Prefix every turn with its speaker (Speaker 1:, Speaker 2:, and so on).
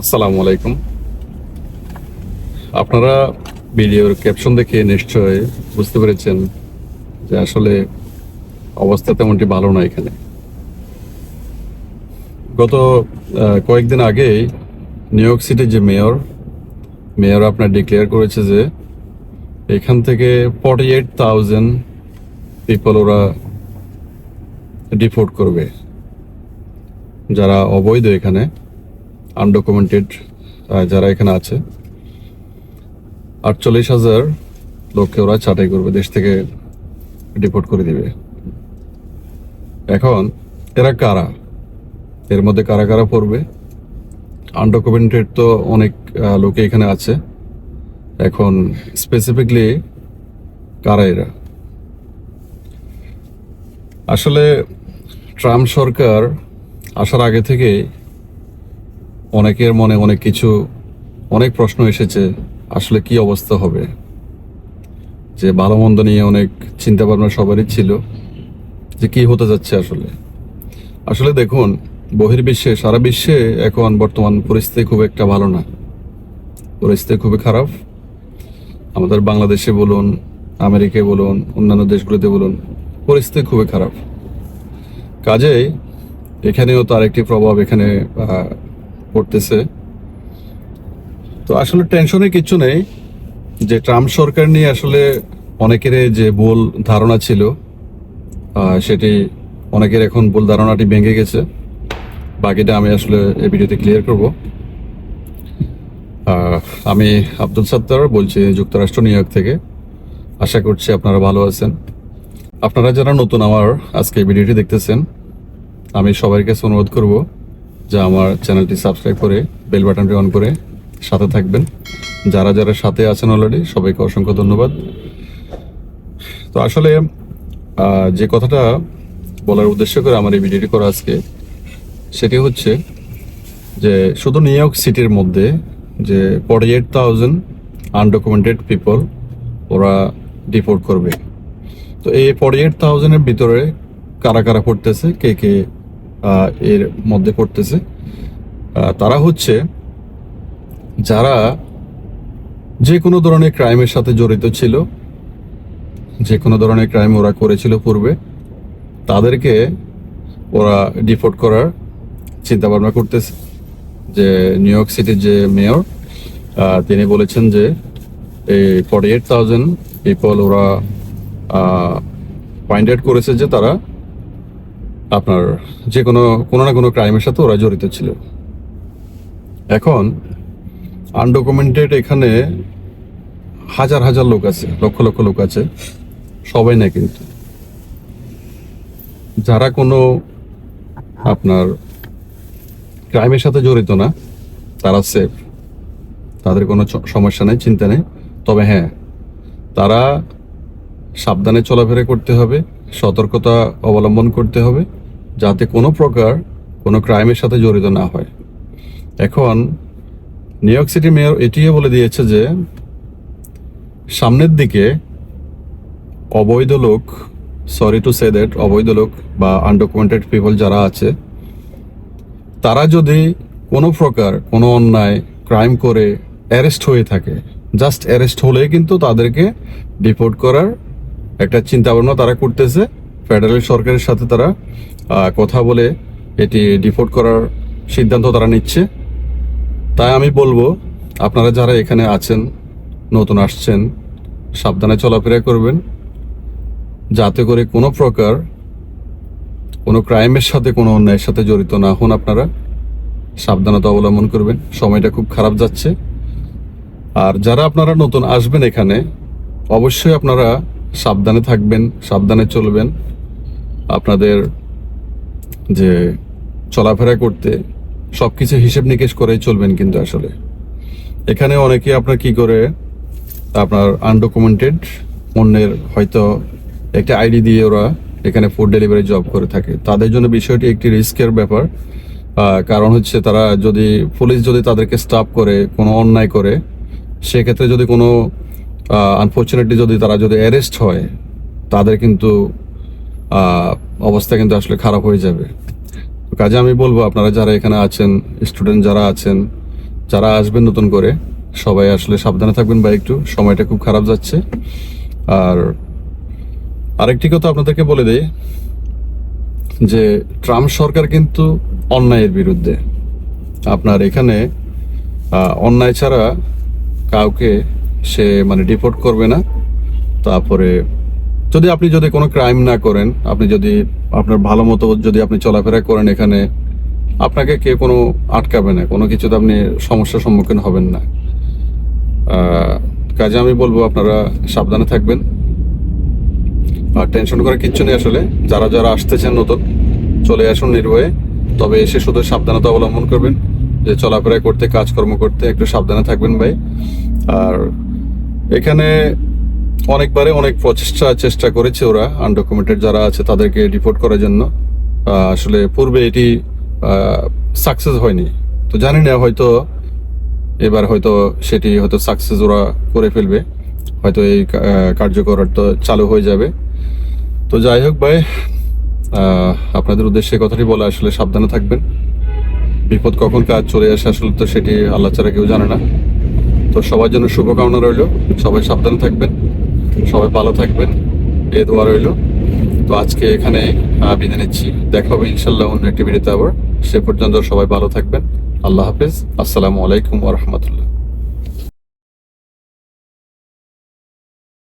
Speaker 1: আসসালামু আলাইকুম। আপনারা ভিডিওর ক্যাপশন দেখে নিশ্চয় বুঝতে পেরেছেন যে আসলে অবস্থা তেমনটি ভালো না এখানে। গত কয়েকদিন আগেই নিউ ইয়র্ক সিটির যে মেয়র মেয়র আপনার ডিক্লেয়ার করেছে যে এখান থেকে ফর্টি এইট থাউজেন্ড পিপল ওরা ডিপোর্ট করবে। যারা অবৈধ এখানে আনডকুমেন্টেড যারা এখানে আছে। আটচল্লিশ হাজার লোককে ওরা ছাঁটাই করবে, দেশ থেকে ডিপোর্ট করে দিবে। এখন এরা কারা? এর মধ্যে কারা কারা পড়বে? আনডকুমেন্টেড তো অনেক লোকে এখানে আছে। এখন স্পেসিফিকলি কারা এরা? আসলে ট্রাম্প সরকার আসার আগে থেকে অনেকের মনে অনেক কিছু, অনেক প্রশ্ন এসেছে, আসলে কি অবস্থা হবে? যে ভালো মন্দ নিয়ে অনেক চিন্তা ভাবনা সবারই ছিল, যে কি হতে যাচ্ছে আসলে? আসলে দেখুন, বহির্বিশ্বে, সারা বিশ্বে এখন বর্তমান পরিস্থিতি খুব একটা ভালো না। পরিস্থিতি খুবই খারাপ। আমাদের বাংলাদেশে বলুন, আমেরিকায় বলুন, অন্যান্য দেশগুলোতে বলুন, পরিস্থিতি খুবই খারাপ। কাজেই এখানেও তার একটি প্রভাব এখানে পড়তেছে তো আসলে টেনশনের কিছু নেই যে ট্রাম্প সরকার নিয়ে আসলে অনেকের যে ভুল ধারণা ছিল সেটি অনেকের এখন ভুল ধারণাটি ভেঙে গেছে। বাকিটা আমি আসলে এই ভিডিওতে ক্লিয়ার করব। আমি আব্দুল সত্তার বলছি যুক্তরাষ্ট্র, নিউ ইয়র্ক থেকে। আশা করছি আপনারা ভালো আছেন। আপনারা যারা নতুন আমার আজকে ভিডিওটি দেখতেছেন, আমি সবার কাছে অনুরোধ করব যে আমার চ্যানেলটি সাবস্ক্রাইব করে বেল বাটনটি অন করে সাথে থাকবেন। যারা যারা সাথে আছেন অলরেডি সবাইকে অসংখ্য ধন্যবাদ। তো আসলে যে কথাটা বলার উদ্দেশ্য করে আমার এই ভিডিওটি করা আজকে, সেটি হচ্ছে যে শুধু নিউ ইয়র্ক সিটির মধ্যে যে forty eight thousand undocumented people ওরা ডিপোর্ট করবে। তো এই ফর্টি এইট থাউজেন্ডের ভিতরে কারা কারা পড়তেছে, কে কে এর মধ্যে পড়তেছে তারা হচ্ছে যারা যে কোনো ধরনের ক্রাইমের সাথে জড়িত ছিল, যে কোনো ধরনের ক্রাইম ওরা করেছিল পূর্বে, তাদেরকে ওরা ডিপোর্ট করার চিন্তা ভাবনা করতেছে। যে নিউ ইয়র্ক সিটির যে মেয়র তিনি বলেছেন যে এই ফর্টি এইট থাউজেন্ড পিপল ওরা ফাইন্ড আউট করেছে যে তারা আপনার যে কোনো কোনো না কোনো ক্রাইমের সাথে ওরা জড়িত ছিল। এখন আনডকুমেন্টেড এখানে হাজার হাজার লোক আছে, লক্ষ লক্ষ লোক আছে, সবাই না কিন্তু। যারা কোনো আপনার ক্রাইমের সাথে জড়িত না, তারা সেফ তাদের কোনো সমস্যা নেই, চিন্তা নেই। তবে হ্যাঁ তারা সাবধানে চলাফেরা করতে হবে, সতর্কতা অবলম্বন করতে হবে। যাতে কোনো প্রকার কোনো ক্রাইমের সাথে জড়িত না হয়। এখন, নিউ ইয়র্ক সিটি মেয়র এটিও বলে দিয়েছে যে, সামনের দিকে অবৈধ লোক, সরি টু সে দ্যাট, অবৈধ লোক বা আনডকুমেন্টেড পিপল যারা আছে, তারা যদি কোনো প্রকার কোনো অন্যায়, ক্রাইম করে অ্যারেস্ট হয়ে থাকে, জাস্ট অ্যারেস্ট হলে কিন্তু তাদেরকে ডিপোর্ট করার একটা চিন্তা ভাবনা তারা করতেছে। ফেডারেল সরকারের সাথে তারা কথা বলে এটি ডিপোর্ট করার সিদ্ধান্ত তারা নিচ্ছে। তাই আমি বলব, আপনারা যারা এখানে আছেন, নতুন আসছেন, সাবধানে চলাফেরা করবেন। যাতে করে কোনো প্রকার কোনো ক্রাইমের সাথে, কোনো অন্যায়ের সাথে জড়িত না হন আপনারা। সাবধানতা অবলম্বন করবেন। সময়টা খুব খারাপ যাচ্ছে। আর যারা আপনারা নতুন আসবেন এখানে, অবশ্যই আপনারা সাবধানে থাকবেন, সাবধানে চলবেন। আপনাদের যে চলাফেরা করতে সব কিছু হিসেব নিকেশ করেই চলবেন কিন্তু আসলে। এখানে অনেকে আপনার কি করে, আপনার আনডকুমেন্টেড অন্যের হয়তো একটা আইডি দিয়ে ওরা এখানে ফুড ডেলিভারি জব করে থাকে। তাদের জন্য বিষয়টি একটি রিস্কের ব্যাপার। কারণ হচ্ছে তারা যদি, পুলিশ যদি তাদেরকে স্টাফ করে, কোনো অন্যায় করে, সেক্ষেত্রে যদি কোনো আনফর্চুনেটলি যদি তারা যদি অ্যারেস্ট হয়, তাদের কিন্তু অবস্থা কিন্তু আসলে খারাপ হয়ে যাবে। কাজে আমি বলব, আপনারা যারা এখানে আছেন স্টুডেন্ট যারা আছেন, যারা আসবেন নতুন করে, সবাই আসলে সাবধানে থাকবেন বা একটু, সময়টা খুব খারাপ যাচ্ছে। আর আরেকটি কথা আপনাদেরকে বলে দেই, যে ট্রাম্প সরকার কিন্তু অন্যায়ের বিরুদ্ধে। আপনার এখানে অন্যায় ছাড়া কাউকে সে মানে ডিপোর্ট করবে না। তারপরে যদি আপনি যদি কোনো ক্রাইম না করেন, আপনি যদি আপনার ভালো মতো যদি আপনি চলাফেরা করেন এখানে, আপনাকে কেউ কোনো আটকাবে না, কোনো কিছুতে আপনি সমস্যার সম্মুখীন হবেন না। কাজে আমি বলব আপনারা সাবধানে থাকবেন। আর টেনশন করার কিচ্ছু নেই আসলে। যারা যারা আসতেছেন নতুন, চলে আসুন নির্ভয়ে। তবে এসে শুধু সাবধানতা অবলম্বন করবেন, যে চলাফেরা করতে, কাজকর্ম করতে একটু সাবধানে থাকবেন ভাই। আর এখানে অনেকবারে অনেক প্রচেষ্টা, চেষ্টা করেছে ওরা আনডকুমেন্টেড যারা আছে তাদেরকে রিপোর্ট করার জন্য। আসলে পূর্বে এটি সাকসেস হয়নি। তো জানি না, হয়তো এবার হয়তো সেটি হয়তো সাকসেস ওরা করে ফেলবে। হয়তো এই কা- কার্যকর তো চালু হয়ে যাবে। তো যাই হোক ভাই আপনাদের উদ্দেশ্যে কথাটি বলে আসলে সাবধানে থাকবেন। বিপদ কখন কাজ চলে আসে আসলে তো সেটি আল্লাহ ছাড়া কেউ জানে না। তো সবার জন্য শুভকামনা রইল। সবাই সাবধানে থাকবেন। সবাই ভালো থাকবেন। এ দোয়া রইল। তো আজকে এখানে বিদায় নিচ্ছি। দেখা হবে ইনশাল্লাহ অন্য একটি ভিডিওতে আবার। সে পর্যন্ত সবাই ভালো থাকবেন। আল্লাহ হাফিজ। আসসালামু আলাইকুম ওরহমতুল্লাহ